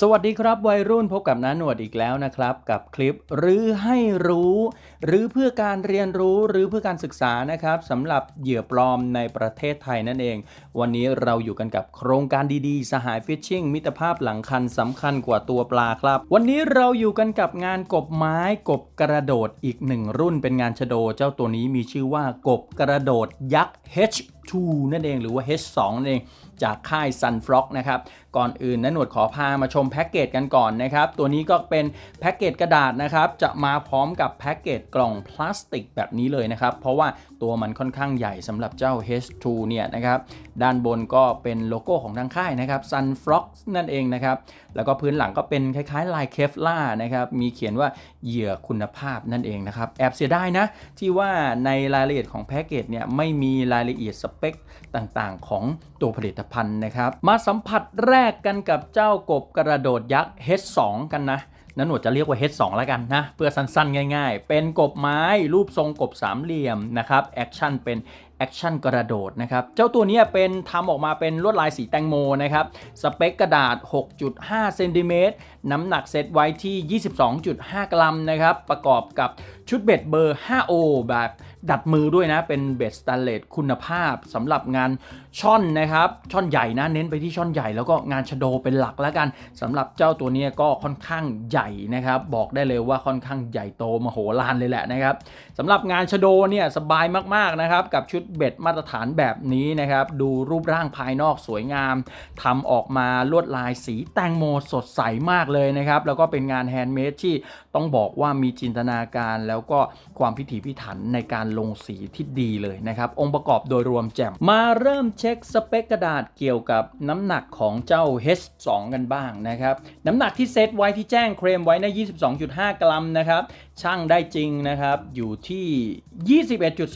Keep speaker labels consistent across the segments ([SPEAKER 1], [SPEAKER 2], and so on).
[SPEAKER 1] สวัสดีครับวัยรุ่นพบกับน้าหนวดอีกแล้วนะครับ กับคลิปหรือให้รู้หรือเพื่อการเรียนรู้หรือเพื่อการศึกษานะครับสำหรับเหยื่อปลอมในประเทศไทยนั่นเอง วันนี้เราอยู่กันกับโครงการดีๆ สหายฟิชชิ่งมิตรภาพหลังคันสำคัญกว่าตัวปลาครับ วันนี้เราอยู่กันกับงานกบไม้กบกระโดดอีกหนึ่งรุ่นเป็นงานชโด เจ้าตัวนี้มีชื่อว่ากบกระโดดยักษ์ H2 นั่นเองหรือว่า H2 นั่นเองจากค่าย Sunflock นะครับ ก่อนอื่นนะหนวดขอพามาชมแพ็กเกจกันก่อนนะครับ ตัวนี้ก็เป็นแพ็กเกจกระดาษนะครับ จะมาพร้อมกับแพ็กเกจกล่องพลาสติกแบบนี้เลยนะครับ เพราะว่าตัวมันค่อนข้างใหญ่สำหรับเจ้า H2 เนี่ยนะครับ ด้านบนก็เป็นโลโก้ของทางค่ายนะครับ Sunflock นั่นเองนะครับ แล้วก็พื้นหลังก็เป็นคล้ายๆลายเคฟล่านะครับมีเขียนว่าเหยื่อคุณภาพนั่นเองนะครับแอบเสียดายนะที่ว่าในรายละเอียดของแพ็กเกจเนี่ยไม่มีรายละเอียดสเปคต่างๆ ของตัวผลิตภัณฑ์นะครับ มาสัมผัสแรกกันกับเจ้ากบกระโดดยักษ์ H2 กันนะนั้นหนวดจะเรียกว่า H2 แล้วกันนะ เพื่อสั้นๆ ง่ายๆ เป็นกบไม้รูปทรงกบสามเหลี่ยมนะครับแอคชั่นเป็นแอคชั่นกระโดดนะครับ เจ้าตัวนี้เป็นทำออกมาเป็นลวดลายสีแตงโมนะครับ สเปคกระดาษ 6.5 เซนติเมตร น้ำหนักเซตไว้ที่ 22.5 กรัมนะครับ ประกอบกับชุดเบ็ดเบอร์ 5O แบบดัดมือด้วยนะ เป็นเบ็ดสแตนเลสคุณภาพสำหรับงานช่อนนะครับ ช่อนใหญ่นะเน้นไปที่ช่อนใหญ่แล้วก็งานชโดเป็นหลักแล้วกันสำหรับเจ้าตัวนี้ก็ค่อนข้างใหญ่นะครับ บอกได้เลยว่าค่อนข้างใหญ่โตมโหฬารเลยแหละนะครับสำหรับงานชโดเนี่ยสบายมากๆนะครับกับชุดเบ็ดมาตรฐานแบบนี้นะครับ ดูรูปร่างภายนอกสวยงามทำออกมาลวดลายสีแตงโมสดใสมากเลยนะครับแล้วก็เป็นงานแฮนด์เมดที่ต้องบอกว่ามีจินตนาการแล้วแล้วก็ความพิถีพิถันในการลงสีที่ดีเลยนะครับ องค์ประกอบโดยรวมแจ่ม มาเริ่มเช็คสเปคกระดาษเกี่ยวกับน้ำหนักของเจ้า H2 กันบ้างนะครับ น้ำหนักที่เซตไว้ที่แจ้งเคลมไว้ใน 22.5 กรัมนะครับช่างได้จริงนะครับอยู่ที่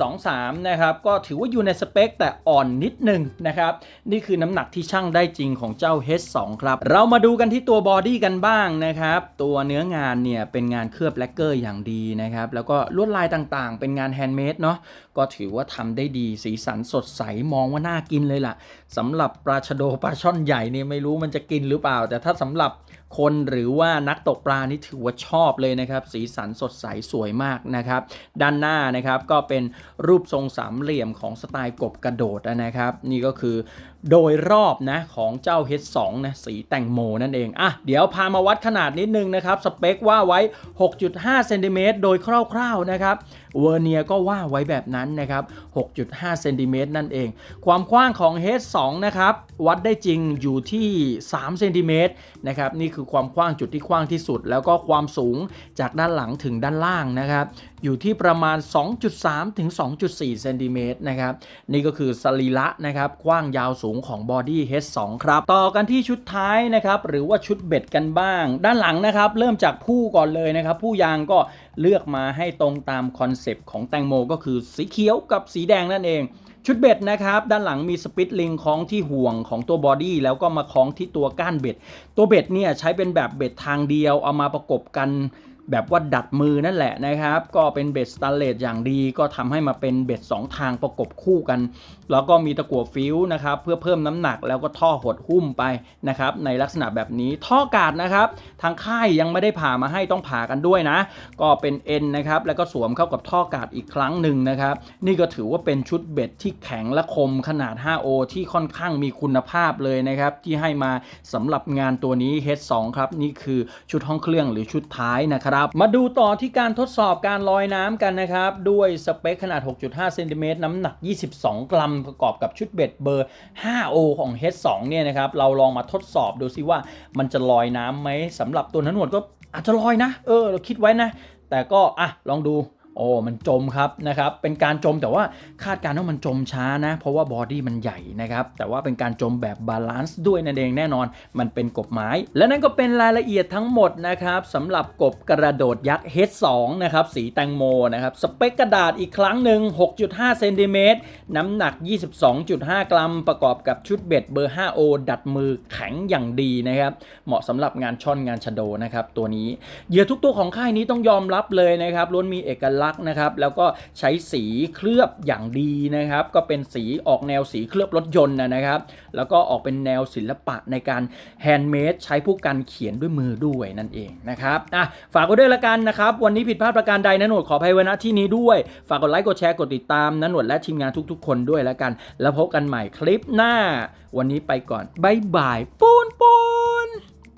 [SPEAKER 1] 21.23 นะครับ ก็ถือว่าอยู่ในสเปคแต่อ่อนนิดนึงนะครับ นี่คือน้ำหนักที่ช่างได้จริงของเจ้า H2 ครับ เรามาดูกันที่ตัวบอดี้กันบ้างนะครับ ตัวเนื้องานเนี่ยเป็นงานเคลือบแลกเกอร์อย่างดีนะครับแล้วก็ลวดลายต่างๆ เป็นงานแฮนด์เมดเนาะก็ถือว่าทำได้ดีสีสันสดใสมองว่าน่ากินเลยล่ะสำหรับปลาชะโดปลาช่อนใหญ่เนี่ยไม่รู้มันจะกินหรือเปล่า แต่ถ้าสำหรับ คนหรือว่านักตกปลานี่ถือว่าชอบเลยนะครับ สีสันสดใสสวยมากนะครับ ด้านหน้านะครับก็เป็นรูปทรงสามเหลี่ยมของสไตล์กบกระโดดนะครับ นี่ก็คือโดยรอบนะของเจ้า H2 นะสีแตงโมนั่นเอง อะ เดี๋ยวพามาวัดขนาดนิดนึงนะครับ สเปคว่าไว้ 6.5เซนติเมตรโดยคร่าวๆนะครับเวอร์เนียก็ว่าไว้แบบนั้นนะครับ 6.5เซนติเมตรนั่นเอง ความกว้างของ H2 นะครับ วัดได้จริงอยู่ที่ 3 เซนติเมตรนะครับ นี่คือความกว้างจุดที่กว้างที่สุด แล้วก็ความสูงจากด้านหลังถึงด้านล่างนะครับอยู่ที่ประมาณ 2.3 ถึง 2.4 เซนติเมตรนะครับ นี่ก็คือสรีระนะครับกว้างยาวสูงของบอดี้ H2 ครับ ต่อกันที่ชุดท้ายนะครับหรือว่าชุดเบ็ดกันบ้าง ด้านหลังนะครับเริ่มจากผู้ก่อนเลยนะครับ ผู้ยางก็เลือกมาให้ตรงตามคอนเซปต์ของแตงโมก็คือสีเขียวกับสีแดงนั่นเองชุดเบ็ดนะครับด้านหลังมีสปิตลิงคล้องที่ห่วงของตัวบอดี้แล้วก็มาคล้องที่ตัวก้านเบ็ด ตัวเบ็ดเนี่ยใช้เป็นแบบเบ็ดทางเดียวเอามาประกบกัน แบบว่าดัดมือนั่นแหละนะครับ ก็เป็นเบ็ดสแตนเลสอย่างดีก็ทำให้มาเป็นเบ็ด2ทางประกบคู่กัน แล้วก็มีตะกั่วฟิวนะครับเพื่อเพิ่มน้ำหนักแล้วก็ท่อหดหุ้มไปนะครับในลักษณะแบบนี้ท่อกาดนะครับ ทางค่ายยังไม่ได้ผ่ามาให้ต้องผ่ากันด้วยนะ ก็เป็นเอ็นนะครับแล้วก็สวมเข้ากับท่อกาดอีกครั้งหนึ่งนะครับ นี่ก็ถือว่าเป็นชุดเบ็ดที่แข็งและคมขนาด 5O ที่ค่อนข้างมีคุณภาพเลยนะครับ ที่ให้มาสำหรับงานตัวนี้ H2 ครับนี่คือชุดห้องเครื่องหรือชุดท้ายนะครับมาดูต่อที่การทดสอบการลอยน้ำกันนะครับ ด้วยสเปคขนาด 6.5 เซนติเมตรน้ำหนัก 22 กรัม ประกอบกับชุดเบ็ดเบอร์ 5O ของ H2 เนี่ยนะครับ เราลองมาทดสอบดูซิว่ามันจะลอยน้ำไหมสำหรับตัวนั้นหนวดก็อาจจะลอยนะ เออ เราคิดไว้นะ แต่ก็อะลองดู โอ้มันจมครับนะครับ เป็นการจมแต่ว่าคาดการณ์ว่ามันจมช้านะ เพราะว่าบอดี้มันใหญ่นะครับ แต่ว่าเป็นการจมแบบบาลานซ์ด้วยนั่นเองแน่นอน มันเป็นกบไม้ และนั่นก็เป็นรายละเอียดทั้งหมดนะครับสำหรับกบกระโดดยักษ์ H2 นะครับ สีแตงโมนะครับ สเปคกระดาษอีกครั้งหนึ่ง 6.5 เซนติเมตร น้ำหนัก 22.5 กรัม ประกอบกับชุดเบ็ดเบอร์ 5O ดัดมือแข็งอย่างดีนะครับ เหมาะสำหรับงานช่อนงานชะโดนะครับตัวนี้ เหยื่อทุกตัวของค่ายนี้ต้องยอมรับเลยนะครับล้วนมีเอกลักษณ์ลักษณ์นะครับ แล้วก็ใช้สีเคลือบอย่างดีนะครับ ก็เป็นสีออกแนวสีเคลือบรถยนต์นะครับ แล้วก็ออกเป็นแนวศิลปะในการแฮนด์เมดใช้ผู้กันเขียนด้วยมือด้วยนั่นเองนะครับอะฝากไว้ด้วยละกันนะครับ วันนี้ผิดพลาดประการใดนะหนวดขออภัยไว้ณที่นี้ด้วย ฝากกดไลค์กดแชร์กดติดตามนะหนวดและทีมงานทุก ๆ คนด้วยละกัน แล้วพบกันใหม่คลิปหน้า วันนี้ไปก่อนบายบายปูนปูน